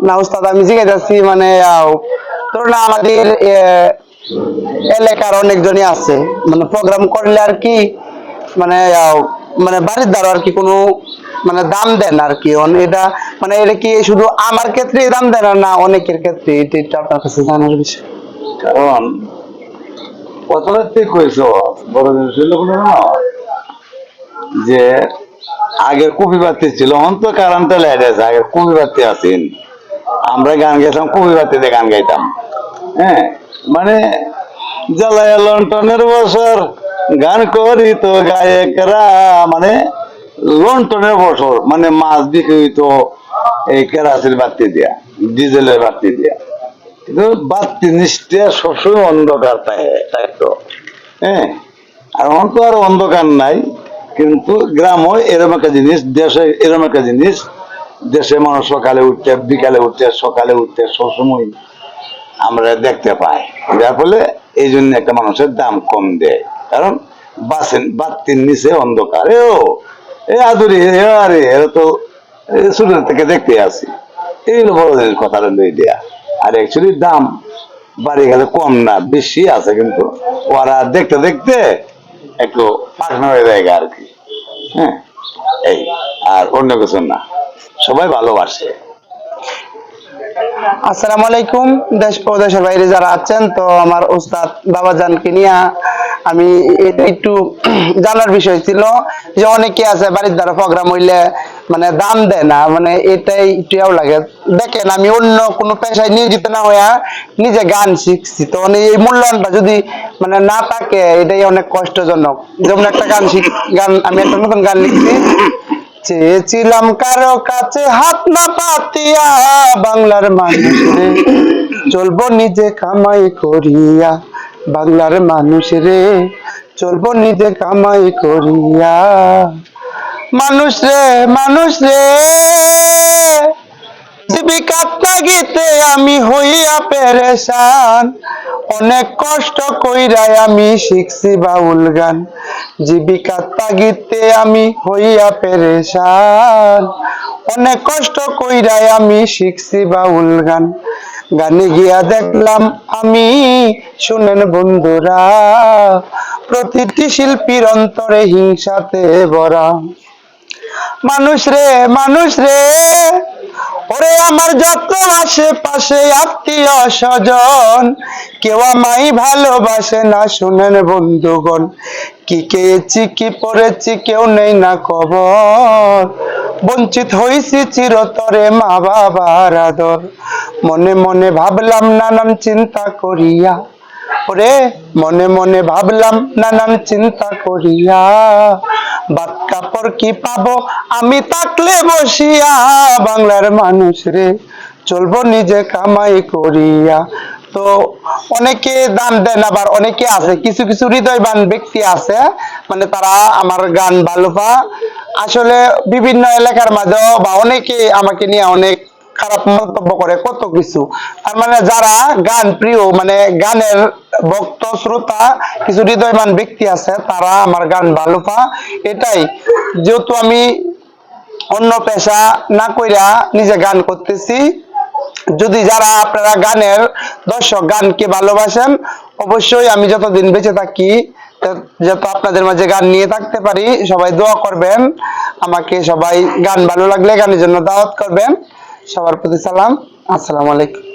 না উস্তাদ আমি জিজ্ঞাসি মানে আহ, ধরুন আমাদের এলাকার অনেকজনই আছে মানে প্রোগ্রাম করলে আর কি মানে মানে বাড়ির দ্বারা আর কি কোনো মানে দাম দেন আর কি এটা মানে এটা কি শুধু আমার ক্ষেত্রে দাম দেন আর না অনেকের ক্ষেত্রে এটা আপনার কাছে জানার বিষয়। কারণ কথাটা ঠিক হয়েছ বড় না যে আগে কপি বাতি ছিল এখন তো কারেন্টে লাইট আছে আগে কপি বাতি আছেন আমরা গান গাইতাম কপি বাতিতে গান গাইতাম। হ্যাঁ মানে জ্বালায় লন্ঠনের বছর, গান করি তো গায়করা মানে লন্ঠনের বছর মানে মাছ বিক্রি হইতো এই কেরাসির বাতি দিয়া, ডিজেলের বাতি দিয়া। কিন্তু বাতি নিশ্চয় সবসময় অন্ধকার থাকে থাকতো হ্যাঁ আর এখন তো আর অন্ধকার নাই, কিন্তু গ্রামও এরকম একটা জিনিস দেশে এরম একটা জিনিস দেশে মানুষ সকালে উঠতে, বিকালে উঠতে, সকালে উঠতে, সবসময় আমরা দেখতে পাই। যার ফলে এই জন্য একটা মানুষের দাম কম দেয়। কারণ বাসেন বাতির নিচে অন্ধকার। এ ও, এ আদুরি আরে, এরা তো ছোট থেকে দেখতে আসি। এইগুলো বড় জিনিস কথাটা লই দেয়া। আর অ্যাকচুয়ালি দাম বাড়ি গেলে কম না, বেশি আছে কিন্তু ওরা দেখতে দেখতে একটু পাখনা হয়ে যায় আর কি। হ্যাঁ এই, আর অন্য কিছু না। সবাই ভালোবাসে। আসসালামু আলাইকুম, দেশ ও দেশের বাইরে যারা আছেন, তো আমার ওস্তাদ বাবাজানকে নিয়ে আমি একটু জানার বিষয় ছিল যে অনেকে আছে বাড়ির দ্বারা প্রোগ্রাম হইলে মানে দাম দেয় না মানে এটাই একটু লাগে। দেখেন, আমি অন্য কোনো পেশায় নিয়োজিত না হইয়া নিজে গান শিখছি, তো মানে এই মূল্যায়নটা যদি মানে না থাকে, এটাই অনেক কষ্টজনক। যেমন একটা গান শিখ গান আমি একটা নতুন গান লিখছি চেয়েছিলাম কারও কাছে হাত না পাতিয়া, বাংলার মানুষ চলবো নিজে কামাই করিয়া, বাংলার মানুষ রে চলবো নিজে কামাই করিয়া। মানুষ রে মানুষ রে জীবিকার আমি হইয়া পেরেশান। অনেক কষ্ট কইরাই আমি শিখছি বাউল গান। জীবিকার তাগিতে আমি হইয়া পেরেশান। অনেক কষ্ট কইরাই আমি শিখছি বাউল গান। গানে গিয়া দেখলাম আমি, শুনেন বন্ধুরা, প্রতিটি শিল্পীর অন্তরে হিংসাতে ভরা। মানুষ রে মানুষ রে ওরে আমার যত আশেপাশে আত্মীয় স্বজন, কেউ মাই ভালোবাসে না, শুনেন বন্ধুগণ, কি কেছি কি পড়েছি, কেউ নেই না খবর। বঞ্চিত হইছি চিরতরে মা বাবার আদর। মনে মনে ভাবলাম, নানান চিন্তা করিয়া ওরে মনে মনে ভাবলাম, নানান চিন্তা করিয়া বাদ কাপড় কি পাবো? আমি থাকলে বসিয়া, বাংলার মানুষ রে, চলবো নিজে কামাই করিয়া। তো অনেকে দান দেন আবার, অনেকে আছে, কিছু কিছু হৃদয়বান ব্যক্তি আছে মানে তারা আমার গান ভালো পা আসলে বিভিন্ন এলাকার মাঝেও বা অনেকে আমাকে নিয়ে অনেক খারাপ মন্তব্য করে, কত কিছু। তার মানে যারা গান প্রিয় মানে গানের ভক্ত, শ্রোতা, কিছু হৃদয়মান ব্যক্তি আছে, তারা আমার গান ভালো পা এটাই, যেহেতু আমি অন্য পেশা না কইরা নিজে গান করতেছি, যদি যারা আপনারা গানের দর্শক গানকে ভালোবাসেন, অবশ্যই আমি যতদিন বেঁচে থাকি, যত আপনাদের মাঝে গান নিয়ে থাকতে পারি, সবাই দোয়া করবেন, আমাকে সবাই গান ভালো লাগলে গানের জন্য দাওয়াত করবেন। সবার প্রতি সালাম। আসসালামু আলাইকুম।